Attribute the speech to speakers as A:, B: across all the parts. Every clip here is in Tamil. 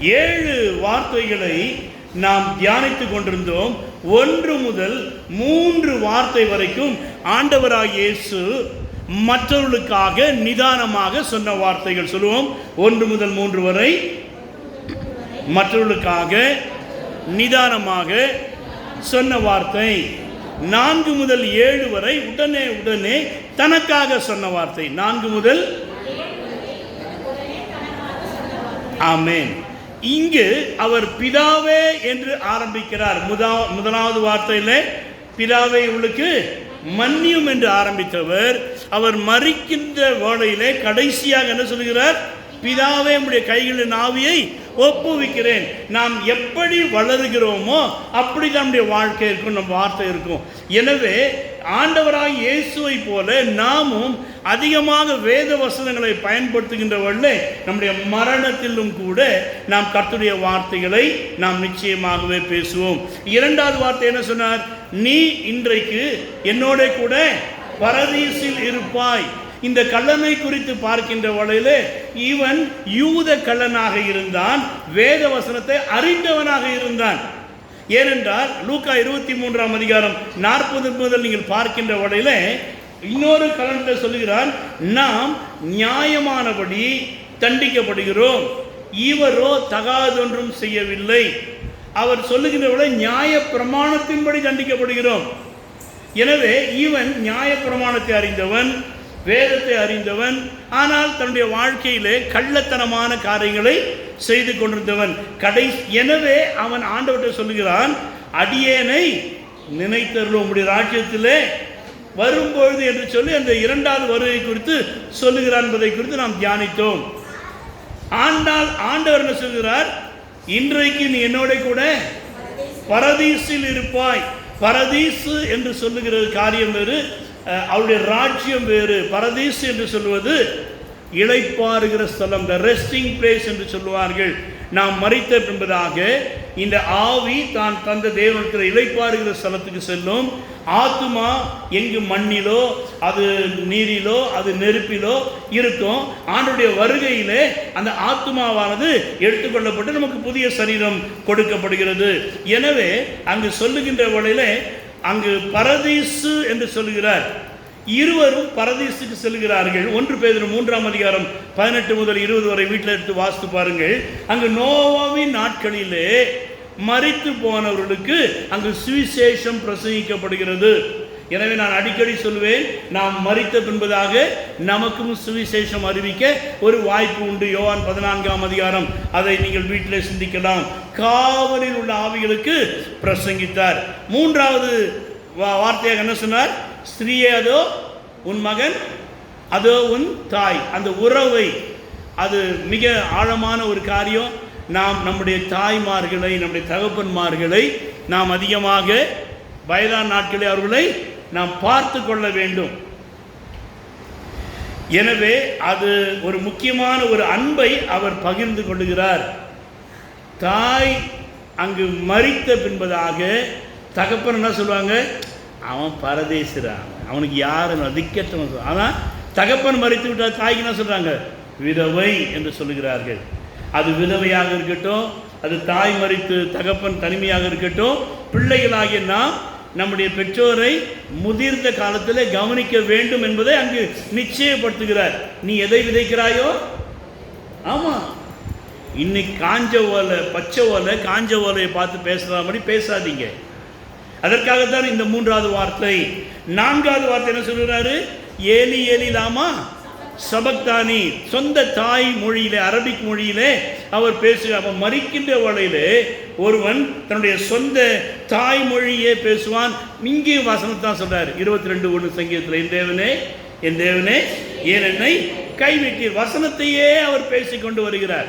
A: ஏழு வார்த்தைகளை நாம் தியானித்துக் கொண்டிருந்தோம். ஒன்று முதல் மூன்று வார்த்தை வரைக்கும் ஆண்டவராக இயேசு மற்றவர்களுக்காக நிதானமாக சொன்ன வார்த்தைகள் சொல்லுவோம். ஒன்று முதல் மூன்று வரை. மற்றவர்களுக்காக நிதானமாக சொன்ன வார்த்தை. நான்கு முதல் ஏழு வரை உடனே உடனே தனக்காக சொன்ன வார்த்தை. நான்கு முதல் ஆமென். இங்கு அவர் பிதாவே என்று ஆரம்பிக்கிறார். முதா முதலாவது வார்த்தையில் பிதாவே உங்களுக்கு மன்னியும் என்று ஆரம்பித்தவர். அவர் மறிக்கின்ற வேளையிலே கடைசியாக என்ன சொல்கிறார்? பிதாவே உடைய கைகளின் ஆவியை ஒப்புவிக்கிறேன். நாம் எப்படி வளருகிறோமோ அப்படி நம்முடைய வாழ்க்கை இருக்கும் நம்ம வார்த்தை இருக்கும். எனவே ஆண்டவராக இயேசுவை போல நாமும் அதிகமாக வேத வசனங்களை பயன்படுத்துகின்றவர்களே நம்முடைய மரணத்திலும் கூட நாம் கர்த்துடைய வார்த்தைகளை நாம் நிச்சயமாகவே பேசுவோம். இரண்டாவது வார்த்தை என்ன சொன்னார்? நீ இன்றைக்கு என்னோட கூட பரதீசில் இருப்பாய். இந்த கள்ளனை குறித்து பார்க்கின்ற வழியிலே இவன் யூத கள்ளனாக இருந்தான் வேத வசனத்தை அறிந்தவனாக இருந்தான். ஏனென்றால் லூக்கா இருபத்தி மூன்றாம் அதிகாரம் நாற்பது முதல் நீங்கள் பார்க்கின்ற வழியிலே இன்னொரு கலண்டர் சொல்லுகிறார் நாம் நியாயமானபடி தண்டிக்கப்படுகிறோம். இவரோ தகாதொன்றும் செய்யவில்லை. அவர் சொல்லுகின்றவரை நியாய பிரமாணத்தின்படி தண்டிக்கப்படுகிறோம். எனவே இவன் நியாய பிரமாணத்தை அறிந்தவன். வேதத்தை அறிந்தவன் ஆனால் தன்னுடைய வாழ்க்கையிலே கள்ளத்தனமான காரியங்களை செய்து கொண்டிருந்தவன். கடை எனவே அவன் ஆண்டவர்கிட்ட சொல்லுகிறான் அடியேனை நினைத்தருளும். உம்முடைய ராஜ்யத்திலே வரும்பொழுது என்று சொல்லி அந்த இரண்டாவது வருகை குறித்து சொல்லுகிறான் என்பதை குறித்து நாம் தியானித்தோம். ஆண்டால் ஆண்டவர் என்ன சொல்கிறார் இன்றைக்கு நீ என்னோட கூட பரதீசில் இருப்பாய். பரதீசு என்று சொல்லுகிற காரியம் வேறு அவருடைய ராஜ்யம் வேறு. பரதீஸ் என்று சொல்வது இழைப்பாருகிற ஸ்தலம் த ரெஸ்டிங் பிளேஸ் என்று சொல்லுவார்கள். நாம் மறித்த என்பதாக இந்த ஆவி தான் தந்த தேவனத்தில் இழைப்பாருகிற ஸ்தலத்துக்கு செல்லும். ஆத்துமா எங்கு மண்ணிலோ அது நீரிலோ அது நெருப்பிலோ இருக்கும். ஆண்டுடைய வருகையிலே அந்த ஆத்துமாவானது எடுத்துக்கொள்ளப்பட்டு நமக்கு புதிய சரீரம் கொடுக்கப்படுகிறது. எனவே அங்கு சொல்லுகின்ற வழியிலே அங்கு பரதீசு என்று சொல்லுகிறார். இருவரும் பரதீசுக்கு செல்கிறார்கள். ஒன்று பேர் மூன்றாம் அதிகாரம் பதினெட்டு முதல் இருபது வரை வீட்டில் எடுத்து வாசித்து பாருங்கள். அங்கு நோவாவின் நாட்களிலே மறித்து போனவர்களுக்கு அங்கு சுவிசேஷம் பிரசங்கிக்கப்படுகிறது. எனவே நான் அடிக்கடி சொல்வேன் நாம் மறித்த பின்பதாக நமக்கும் சுவிசேஷம் அறிவிக்க ஒரு வாய்ப்பு உண்டு. யோவான் பதினான்காம் அதிகாரம். அதை நீங்கள் வீட்டில் சிந்திக்கலாம். காவலில் உள்ள ஆவிகளுக்கு பிரசங்கித்தார். மூன்றாவது வார்த்தையாக என்ன சொன்னார்? ஸ்திரீயே அதோ உன் மகன் அதோ உன் தாய். அந்த உறவை அது மிக ஆழமான ஒரு காரியம். நாம் நம்முடைய தாய்மார்களை நம்முடைய தகப்பன்மார்களை நாம் அதிகமாக வயதான நாட்களில் அவர்களை நாம் பார்த்து கொள்ள வேண்டும். எனவே அது ஒரு முக்கியமான ஒரு அன்பை அவர் பகிர்ந்து கொள்கிறார். தாய் அங்கு மறித்த பின்பதாக தகப்பன் என்ன சொல்லுவாங்க? அவன் பரதேசிறான் அவனுக்கு யாரும் அதிக்கத்தவன் ஆனால் தகப்பன் மறித்து விட்டால் தாய்க்கு என்ன சொல்கிறாங்க விதவை என்று சொல்லுகிறார்கள். அது விதவையாக இருக்கட்டும் அது தாய் மறித்து தகப்பன் தனிமையாக இருக்கட்டும் பிள்ளைகளாகிய நாம் நம்முடைய பெற்றோரை முதிர்ந்த காலத்தில் கவனிக்க வேண்டும் என்பதை அங்கு நிச்சயப்படுத்துகிறார். நீ எதை விதைக்கிறாயோ? ஆமாம் இன்னைக்கு காஞ்ச ஓலை பச்சை ஓலை காஞ்ச ஓலையை பார்த்து பேசுகிற மாதிரி பேசாதீங்க. அதற்காகத்தான் இந்த மூன்றாவது வார்த்தை. நான்காவது வார்த்தை என்ன சொல்கிறாரு ஏலி ஏலி லாமா? சபக்தானி சொந்த தாய் மொழியிலே அரபிக் மொழியிலே அவர் பேசு அவன் மறிக்கின்ற வழியிலே ஒருவன் தன்னுடைய சொந்த தாய் மொழியே பேசுவான். இங்கேயும் வசனத்தான் சொல்றாரு இருபத்தி ரெண்டு ஒன்று சங்கீதத்தில் என் தேவனே என் தேவனே ஏன் என்னை கைவிட்டீர்? வசனத்தையே அவர் பேசிக்கொண்டு வருகிறார்.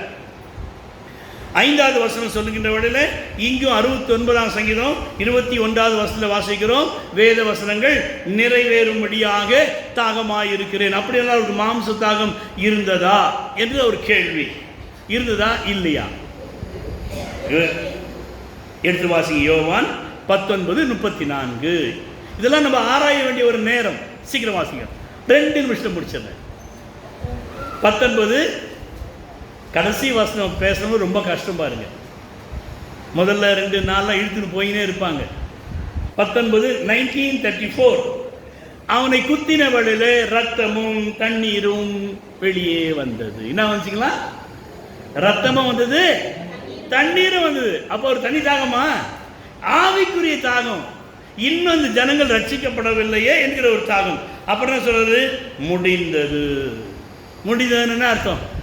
A: ஐந்தாவது வசனம் சொல்லுகின்ற வழியில் இங்கும் அறுபத்தி ஒன்பதாம் சங்கீதம் இருபத்தி ஒன்றாவது வசனத்தில் வாசிக்கிறோம். வேத வசனங்கள் நிறைவேறும்படியாக தாகமாயிருக்கிறேன். என்றால் அவருக்கு மாம்ச தாகம் இருந்ததா என்று ஒரு கேள்வி. இருந்ததா இல்லையா? எடுத்து வாசிங்க. யோவான் பத்தொன்பது முப்பத்தி நான்கு இதெல்லாம் நம்ம ஆராய வேண்டிய ஒரு நேரம். சீக்கிரம் வாசிங்க. ரெண்டு நிமிஷம் முடிச்சிடுறேன். பத்தொன்பது கடைசி வசனம் பேசணும் ரொம்ப கஷ்டம் பாருங்க. முதல்ல ரெண்டு நாளெலாம் இழுத்துன்னு போயினே இருப்பாங்க. பத்தொன்பது நைன்டீன் தேர்ட்டி ஃபோர் அவனை குத்தின குத்தினவழிலே ரத்தமும் தண்ணீரும் வெளியே வந்தது. என்ன வந்துச்சுங்களா? ரத்தமும் வந்தது தண்ணீரும் வந்தது. அப்போ ஒரு தண்ணி தாகமா? ஆவிக்குரிய தாகம். இன்னும் இந்த ஜனங்கள் ரட்சிக்கப்படவில்லையே என்கிற ஒரு தாகம். அப்புறம் என்ன சொல்றது? முடிந்தது. முடிந்ததுன்னு அர்த்தம்?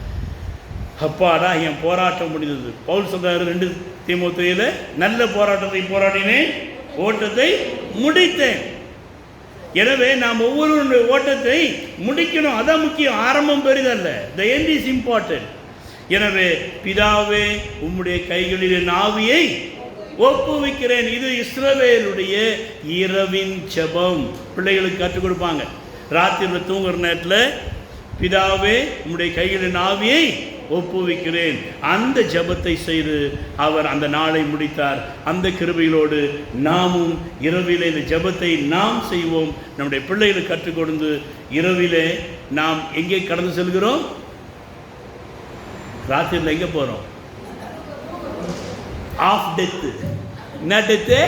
A: அப்பாடா என் போராட்டம் முடிந்தது. பவுல் சொல்றாரு ரெண்டு தீமோத்தேயில நல்ல போராட்டத்தை போராடினேன் ஓட்டத்தை முடித்தேன். எனவே நாம் ஒவ்வொருவருடைய ஓட்டத்தை முடிக்கணும். அதான் முக்கியம். ஆரம்பம் பெரிதல்ல த எண்ட் இஸ் இம்பார்ட்டன்ட் எனவே பிதாவே உம்முடைய கைகளில் என் ஆவியை ஒப்புவிக்கிறேன். இது இஸ்ரவேலுடைய இரவின் ஜெபம். பிள்ளைகளுக்கு கற்றுக் கொடுப்பாங்க. ராத்திரியில் தூங்குற நேரத்தில் பிதாவே உம்முடைய கைகளின் ஆவியை ஒப்புவிக்கிறேன். அந்த ஜெபத்தை செய்து அவர் அந்த நாளை முடித்தார். அந்த கிருபைகளோடு நாமும் இரவிலே இந்த ஜெபத்தை நாம் செய்வோம். நம்முடைய பிள்ளைகளுக்கு கற்றுக் கொடுத்து இரவிலே நாம் எங்கே கடந்து செல்கிறோம்? ராத்திரியில் எங்கே போகிறோம் ஆஃப் டெத்து என்ன டெத்து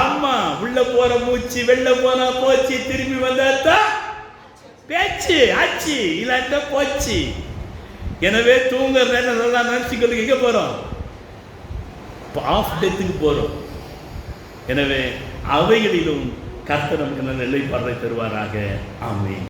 A: ஆமா உள்ள போற மூச்சு வெளில போனா போச்சு திரும்பி வந்தாத்தா பேச்சு ஆச்சு இல்லாட்டா போச்சு. எனவே தூங்குற நேரம் நல்லா நினச்சிக்கிறதுக்கு எங்கே போகிறோம் ஆஃப் டெத்துக்கு போகிறோம் எனவே அவைகளிலும் கர்த்தர் நமக்கு நல்ல நிலைப்பாடுகளை தருவாராக. ஆமே